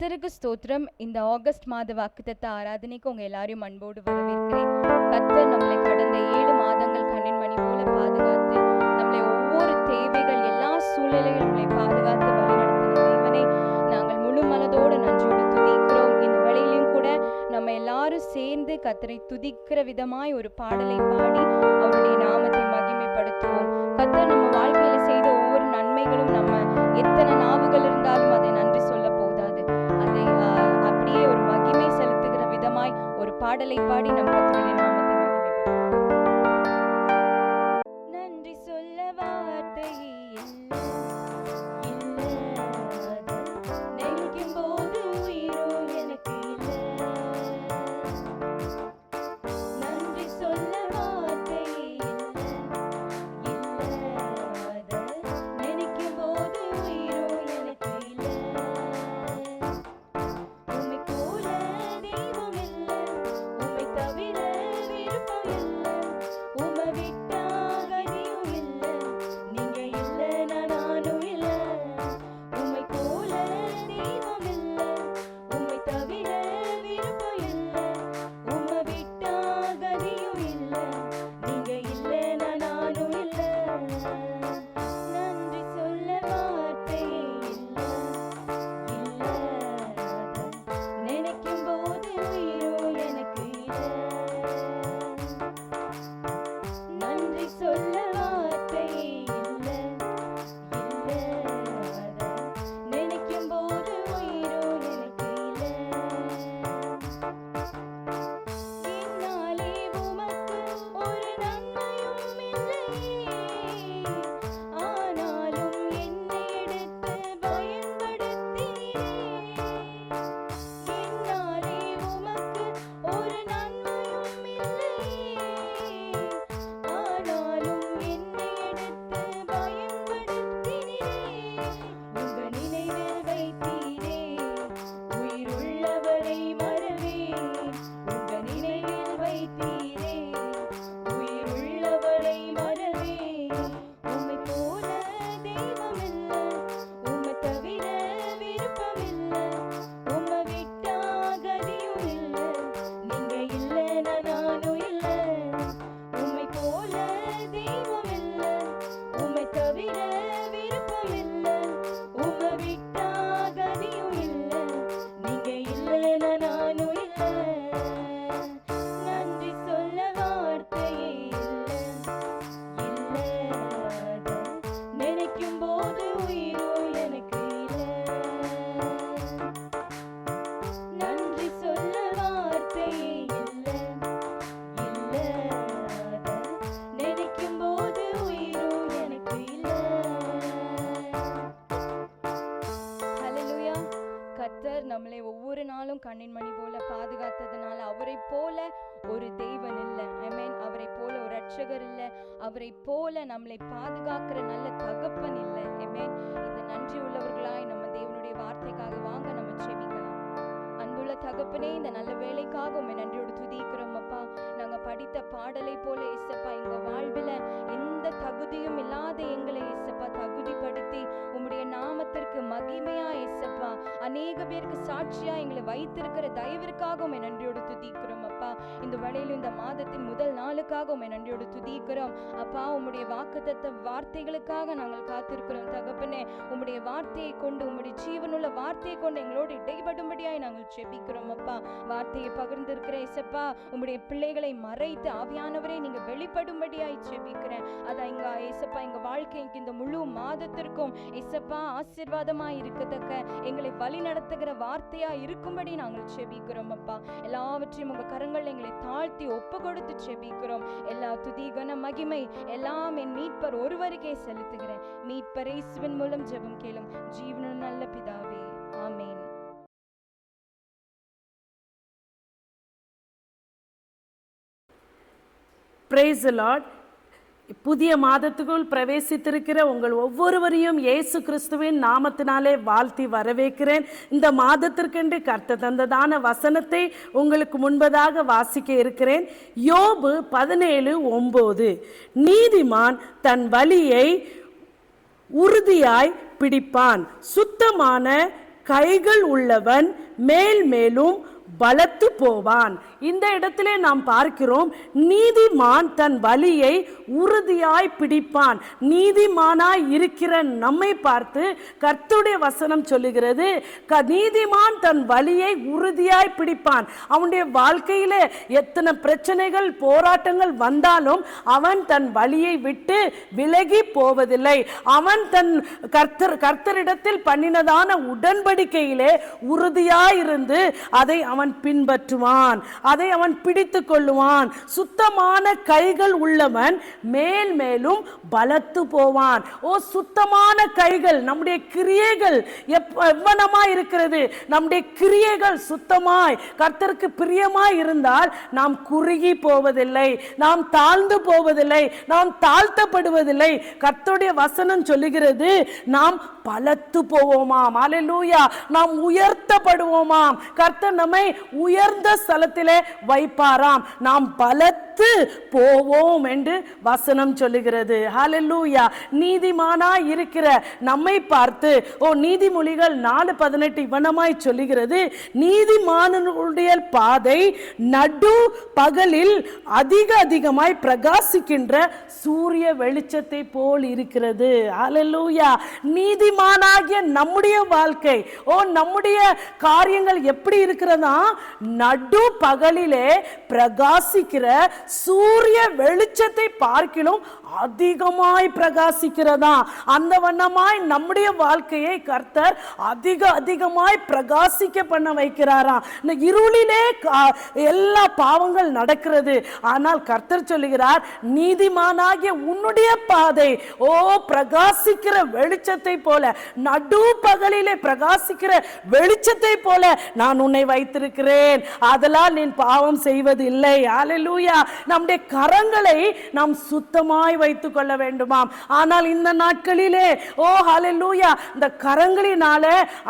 கத்தருக்கு ஸ்தோத்திரம். இந்த ஆகஸ்ட் மாத வாக்குத்தத்த ஆராதனைக்கு உங்கள் எல்லாரையும் அன்போடு வரவேற்கிறேன். கத்தர் நம்மளை கடந்த ஏழு மாதங்கள் கண்ணின் மணி போல பாதுகாத்து நம்மளை ஒவ்வொரு தேவைகள் எல்லா சூழ்நிலைகளும் நம்மளை பாதுகாத்து வழிநடத்தின தேவனை நாங்கள் முழு மனதோடு நன்றியோடு துதிக்கிறோம். இந்த வேளையிலும் கூட நம்ம எல்லாரும் சேர்ந்து கத்தரை துதிக்கிற விதமாய் ஒரு பாடலை பாடி அவருடைய நாமத்தை மகிமைப்படுத்துவோம். கத்தர் நம்ம வாழ்க்கையில் செய்த ஒவ்வொரு நன்மைகளும் நம்ம எத்தனை நாவுகள் இருந்தாலும் அதை நன்றி சொல்ல செலுத்துகிற ஒரு பாடலை பாடி நம் கத்தருடைய do we do? ரட்சகர் இல்லை அவரை போல நம்மளை பாதுகாக்கிற நல்ல தகப்பன் இல்லை. ஐ இந்த நன்றி உள்ளவர்களாய் நம்ம தேவனுடைய வார்த்தைக்காக வாங்க நம்ம செபிக்கலாம் அன்புள்ள தகப்பனே இந்த நல்ல வேலைக்காக உண்மை நன்றியோடு துதிக்கிறோம் அப்பா. நாங்கள் படித்த பாடலை போல இசப்பா எங்க வாழ்வில் எந்த தகுதியும் இல்லாத எங்களை இசப்பா தகுதிப்படுத்தி உம்முடைய நாமத்திற்கு மகிமையா இசப்பா அநேக பேருக்கு சாட்சியா எங்களை வைத்திருக்கிற தயவிற்காக உண்மை நன்றியோடு துதிக்கிறோம் அப்பா. இந்த வேளையிலும் இந்த மாதத்தின் முதல் நாளுக்காக உண்மை நன்றியோடு துதிக்கிறோம். அப்பா உம்முடைய வாக்குத்தத்த வார்த்தைகளுக்காக நாங்கள் காத்திருக்கிறோம். தகப்பனே உம்முடைய வார்த்தையை கொண்டு உம்முடைய ஜீவனுள்ள வார்த்தையை கொண்டு எங்களோடு இடைபடும்படியாய் நாங்கள் செபிக்கிறோம் அப்பா. வார்த்தையை பகிர்ந்திருக்கிற இசப்பா உம்முடைய பிள்ளைகளை மறைத்து ஆவியானவரே நீங்க வெளிப்படும்படியாய் செபிக்கிறோம் அதான் எங்க ஏசப்பா எங்க வாழ்க்கைக்கு இந்த முழு மாதத்திற்கும் இசப்பா ஆசீர்வாதமாய் இருக்கத்தக்க எங்களை வழி நடத்துகிற வார்த்தையா இருக்கும்படி நாங்கள் செபிக்கிறோம் அப்பா எல்லாவற்றையும் உங்க கரங்கள் எங்களை தாழ்த்தி ஒப்பு கொடுத்து செபிக்கிறோம். எல்லா துதிகன மகிமை எல்லாம் என் மீட்பர் ஒருவருக்கே செலுத்துகிறேன். மீட்பர் இயேசுவின் மூலம் ஜெபம் கேளும் ஜீவன நல்ல பிதாவே. ஆமென். பிரைஸ் லார்ட் புதிய மாதத்துக்குள் பிரவேசித்திருக்கிற உங்கள் ஒவ்வொருவரையும் இயேசு கிறிஸ்துவின் நாமத்தினாலே வாழ்த்தி வரவேற்கிறேன். இந்த மாதத்திற்கென்று கர்த்த தந்ததான வசனத்தை உங்களுக்கு முன்பதாக வாசிக்க இருக்கிறேன். யோபு பதினேழு ஒம்பது. நீதிமான் தன் வழியை உறுதியாய் பிடிப்பான். சுத்தமான கைகள் உள்ளவன் மேல் மேலும் பலத்து போவான். இந்த இடத்திலே நாம் பார்க்கிறோம் நீதிமான் தன் வழியை உறுதியாய் பிடிப்பான். நீதிமானாய் இருக்கிற நம்மை பார்த்து கர்த்தருடைய வசனம் சொல்லுகிறது க- நீதிமான் தன் வழியை உறுதியாய் பிடிப்பான். அவனுடைய வாழ்க்கையில் எத்தனை பிரச்சனைகள் போராட்டங்கள் வந்தாலும் அவன் தன் வழியை விட்டு விலகி போவதில்லை. அவன் தன் கர்த்தர் கர்த்தரிடத்தில் பண்ணினதான உடன்படிக்கையிலே உறுதியாயிருந்து அதை அவன் அவன் பின்பற்றுவான். அதை அவன் பிடித்து கொள்ளுவான் சுத்தமான கைகள் உள்ளவன் மேல் மேலும் பலத்து போவான். ஓ சுத்தமான கைகள் நம்முடைய கிரியைகள் எப்- எவ்வனமாய் இருக்கிறது? நம்முடைய கிரியைகள் சுத்தமாய் கர்த்தருக்கு பிரியமாய் இருந்தால் நாம் குறுகி போவதில்லை நாம் தாழ்ந்து போவதில்லை நாம் தாழ்த்தப்படுவதில்லை. கர்த்தருடைய வசனம் சொல்லுகிறது நாம் பலத்து போவோமாம். அல்லேலூயா நாம் உயர்த்தப்படுவோமாம். கர்த்தர் நம்மை உயர்ந்த ஸ்தலத்திலே வைப்பாராம். நாம் பலத்து போவோம் என்று வசனம் சொல்லுகிறது. ஹalleluya. நீதிமானா இருக்கிற நம்மை பார்த்து ஓ நீதிமொழிகள் நாலு பதினெட்டு இவனமாய் சொல்லுகிறது. நீதிமானனுடைய பாதை நடு பகலில் அதிக அதிகமாய் பிரகாசிக்கின்ற சூரிய வெளிச்சத்தை போல் இருக்கிறது. ஹalleluya. நீதிமானாகிய நம்முடைய வாழ்க்கை. ஓ நம்முடைய காரியங்கள் எப்படி இருக்கிறதா நடு பகலிலே பிரகாசிக்கிற சூரிய வெளிச்சத்தை பார்க்கிலும் அதிகமாய் பிரகாசிக்கிறதா? அந்த வண்ணமாய் நம்முடைய வாழ்க்கையை கர்த்தர் அதிக அதிகமாய் பிரகாசிக்க பண்ண வைக்கிறாராம் இந்த இருளிலே கா- எல்லா பாவங்கள் நடக்கிறது. ஆனால் கர்த்தர் சொல்லுகிறார் நீதிமானாகிய உன்னுடைய பாதை ஓ பிரகாசிக்கிற வெளிச்சத்தை போல நடு பகலிலே பிரகாசிக்கிற வெளிச்சத்தை போல நான் உன்னை வைத்திருக்கிறேன். அதெல்லாம் நீ பாவம் செய்வது இல்லை நம்முடைய கரங்களை நாம் சுத்தமாய் வைத்துக் கொள்ள வேண்டுமாம். ஆனால் இந்த நாட்களிலே ஓ ஹலெல்லூயா இந்த கரங்களினால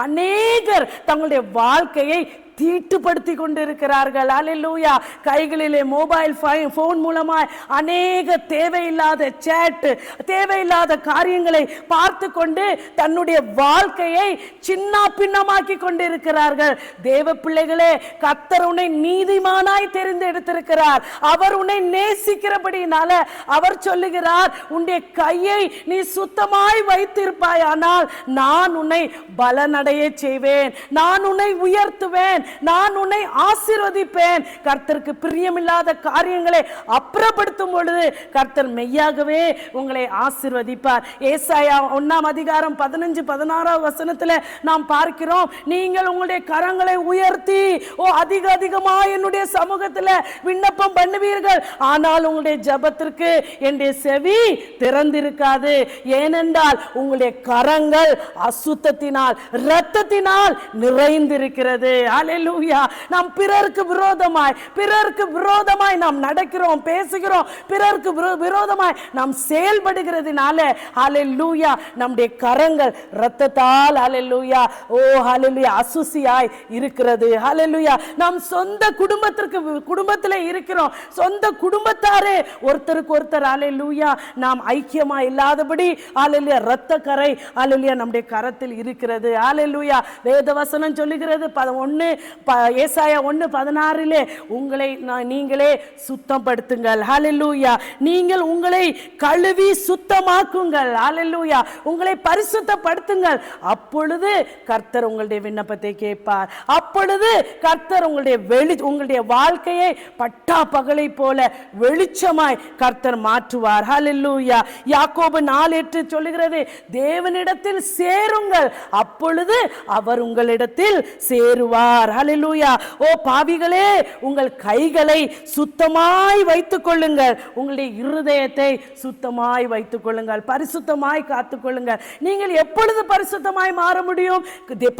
அநேகர் தங்களுடைய வாழ்க்கையை தீட்டுப்படுத்தி கொண்டிருக்கிறார்கள் அல்லேலூயா கைகளிலே மொபைல் ஃபோன் மூலமாய் அநேக தேவையில்லாத சேட் தேவையில்லாத காரியங்களை பார்த்து கொண்டு தன்னுடைய வாழ்க்கையை சின்ன பின்னமாக்கி கொண்டிருக்கிறார்கள். தேவ பிள்ளைகளே கத்தர் உன்னை நீதிமானாய் தெரிந்தெடுத்திருக்கிறார் அவர் உன்னை நேசிக்கிறபடினால அவர் சொல்லுகிறார் உன்னுடைய கையை நீ சுத்தமாய் வைத்திருப்பாய். ஆனால் நான் உன்னை பலனடைய செய்வேன். நான் உன்னை உயர்த்துவேன். நான் உன்னை ஆசீர்வதிப்பேன். கர்த்தருக்கு பிரியமில்லாத காரியங்களை அப்புறப்படுத்தும் பொழுது கர்த்தர் மெய்யாகவே உங்களை ஆசீர்வதிப்பார். ஏசாயா ஒன்னாம் அதிகாரம் பதினஞ்சு பதினாறாம் வசனத்துல நாம் பார்க்கிறோம். நீங்கள் உங்களுடைய கரங்களை உயர்த்தி ஓ அதிக அதிகமா என்னுடைய சமூகத்துல விண்ணப்பம் பண்ணுவீர்கள். ஆனால் உங்களுடைய ஜெபத்திற்கு என்னுடைய செவி திறந்திருக்காது. ஏனென்றால் உங்களுடைய கரங்கள் அசுத்தத்தினால் இரத்தத்தினால் நிறைந்திருக்கிறது. அல்லேலூயா நாம் பிறருக்கு விரோதமாய் பிறருக்கு விரோதமாய் நாம் நடக்கிறோம் பேசுகிறோம் பிறருக்கு விரோதமாய் நாம் செயல்படுகிறதுனால ஹalleluya நம்முடைய கரங்கள் இரத்தத்தால் ஹalleluya ஓ ஹalleluya அசுசியாய் இருக்கிறது. ஹalleluya நாம் சொந்த குடும்பத்திற்கு குடும்பத்தில் இருக்கிறோம். சொந்த குடும்பத்தாரே ஒருத்தருக்கு ஒருத்தர் ஹalleluya நாம் ஐக்கியமா இல்லாதபடி ஹalleluya இரத்த கரை ஹalleluya நம்முடைய கரத்தில் இருக்கிறது. ஹalleluya வேதவசனம் சொல்லுகிறது ப- ஒண்ணு ப- ஏசாயா ஒண்ணு பதினாறிலே உங்களை நான் நீங்களே சுத்தப்படுத்துங்கள். ஹலெல்லூயா நீங்கள் உங்களை கழுவி சுத்தமாக்குங்கள். ஹலெல்லூயா உங்களை பரிசுத்தப்படுத்துங்கள். அப்பொழுது கர்த்தர் உங்களுடைய விண்ணப்பத்தை கேட்பார். அப்பொழுது கர்த்தர் உங்களுடைய வெளி உங்களுடைய வாழ்க்கையை பட்டா பகலை போல வெளிச்சமாய் கர்த்தர் மாற்றுவார். ஹலெல்லூயா யாக்கோபு நாலு எட்டு சொல்லுகிறது தேவனிடத்தில் சேருங்கள். அப்பொழுது அவர் உங்களிடத்தில் சேருவார். ஹalleluya. ஓ பாவிகளே உங்கள் கைகளை சுத்தமாய் வைத்துக் கொள்ளுங்கள் உங்களுடைய இருதயத்தை சுத்தமாய் வைத்துக் கொள்ளுங்கள் பரிசுத்தமாய் காத்துக்கொள்ளுங்கள். நீங்கள் எப்பொழுது பரிசுத்தமாய் மாற முடியும்?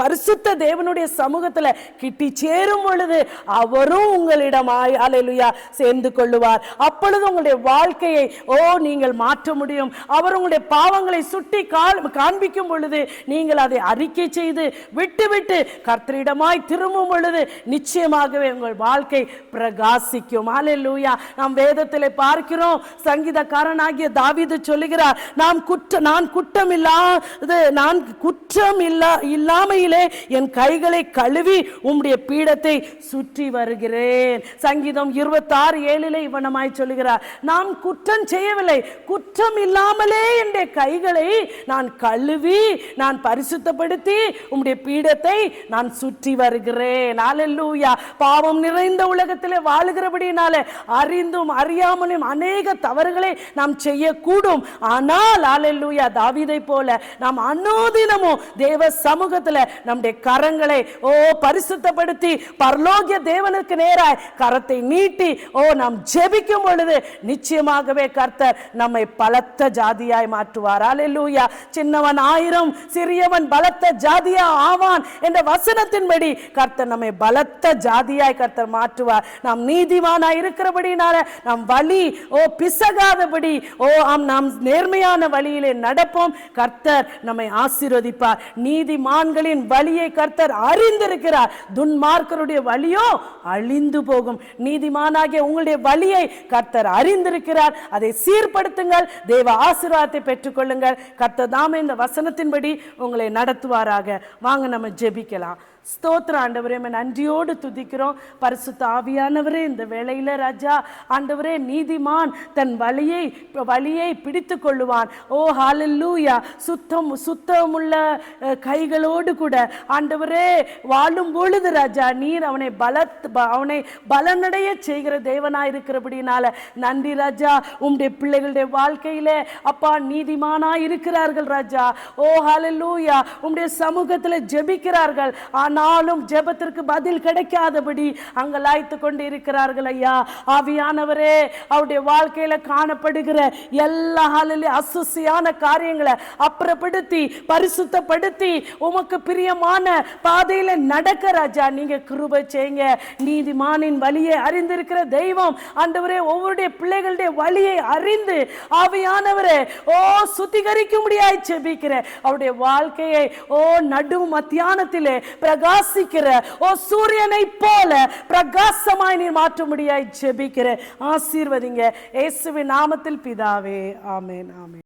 பரிசுத்த தேவனுடைய சமூகத்தில் கிட்டி சேரும் பொழுது அவரும் உங்களிடமாய் அலையிலுயா சேர்ந்து கொள்ளுவார். அப்பொழுது உங்களுடைய வாழ்க்கையை ஓ நீங்கள் மாற்ற முடியும். அவர் உங்களுடைய பாவங்களை சுட்டி காண்பிக்கும் பொழுது நீங்கள் அதை அறிக்கை செய்து விட்டு விட்டு கர்த்தரிடமாய் திரும்பும் கொடுக்கும் பொழுது நிச்சயமாகவே உங்கள் வாழ்க்கை பிரகாசிக்கும். ஹalleluya. நாம் வேதத்தில் பார்க்கிறோம். சங்கீதக்காரனாகிய தாவிது சொல்லுகிறார் நாம் குற்ற நான் குற்றம் இல்லாத நான் குற்றம் இல்லா இல்லாமையிலே என் கைகளை கழுவி உம்முடைய பீடத்தை சுற்றி வருகிறேன். சங்கீதம் இருபத்தாறு ஏழிலே இவனமாய் சொல்லுகிறார் நான் குற்றம் செய்யவில்லை. குற்றம் இல்லாமலே என்னுடைய கைகளை நான் கழுவி நான் பரிசுத்தப்படுத்தி உம்முடைய பீடத்தை நான் சுற்றி வருகிறேன். அல்லேலூயா பாவம் நிறைந்த உலகத்திலே வாழுகிறபடினால அறிந்தும் அறியாமலும் அநேக தவறுகளை நாம் செய்யக்கூடும். ஆனால் அல்லேலூயா தாவிதை போல நாம் அனுதினமும் தேவ சமூகத்துல நம்முடைய கரங்களை ஓ பரிசுத்தப்படுத்தி பரலோகிய தேவனுக்கு நேராய் கரத்தை நீட்டி ஓ நாம் ஜெபிக்கும் பொழுது நிச்சயமாகவே கர்த்தர் நம்மை பலத்த ஜாதியாய் மாற்றுவார். அல்லேலூயா சின்னவன் ஆயிரம் சிறியவன் பலத்த ஜாதியா ஆவான் என்ற வசனத்தின்படி கர்த்தர் கர்த்தர் நம்மை பலத்த ஜாதியாய் கர்த்தர் மாற்றுவார். நாம் நீதிமானாய் இருக்கிறபடினால நாம் வழி ஓ பிசகாதபடி ஓ ஆம் நாம் நேர்மையான வழியிலே நடப்போம். கர்த்தர் நம்மை ஆசீர்வதிப்பார். நீதிமான்களின் வழியை கர்த்தர் அறிந்திருக்கிறார். துன்மார்க்கருடைய வழியோ அழிந்து போகும். நீதிமானாகிய உங்களுடைய வழியை கர்த்தர் அறிந்திருக்கிறார். அதை சீர்படுத்துங்கள். தேவ ஆசீர்வாதத்தை பெற்றுக்கொள்ளுங்கள். கர்த்தர் தாமே இந்த வசனத்தின்படி உங்களை நடத்துவாராக. வாங்க நம்ம ஜெபிக்கலாம். ஸ்தோத்திர ஆண்டவரே உம்மை நன்றியோடு துதிக்கிறோம். பரிசுத்த ஆவியானவரே இந்த வேளையில் ராஜா ஆண்டவரே நீதிமான் தன் வழியை வழியை பிடித்து கொள்ளுவான் ஓ ஹாலல்லூயா சுத்தம் சுத்தமுள்ள கைகளோடு கூட ஆண்டவரே வாழும் பொழுது ராஜா நீர் அவனை பலத் அவனை பலனடைய செய்கிற தேவனாக இருக்கிறபடினால நன்றி ராஜா உம்முடைய பிள்ளைகளுடைய வாழ்க்கையில அப்பா நீதிமானாக இருக்கிறார்கள் ராஜா. ஓ ஹாலல்லூயா உம்முடைய சமூகத்தில் ஜெபிக்கிறார்கள். ஆனாலும் ஜெபத்திற்கு பதில் கிடைக்காதபடி அங்கலாய்த்து கொண்டு இருக்கிறார்கள் ஐயா. ஆவியானவரே அவருடைய வாழ்க்கையில காணப்படுகிற எல்லா அசுசியான காரியங்களை அப்புறப்படுத்தி பரிசுத்தப்படுத்தி உமக்கு பிரியமான பாதையில நடக்க ராஜா நீங்க கிருபை செய்யுங்க. நீதிமானின் வழியை அறிந்திருக்கிற தெய்வம் ஆண்டவரே ஒவ்வொருடைய பிள்ளைகளுடைய வழியை அறிந்து ஆவியானவரே ஓ சுத்திகரிக்க முடியாது செபிக்கிறேன் அவருடைய வாழ்க்கையை ஓ நடு மத்தியானத்திலே பிரகாசிக்கிற ஓ சூரியனை போல பிரகாசமாய் நீர் மாற்ற முடியாய் ஜெபிக்கிற ஆசீர்வதிங்க. இயேசுவின் நாமத்தில் பிதாவே. ஆமேன் ஆமேன்.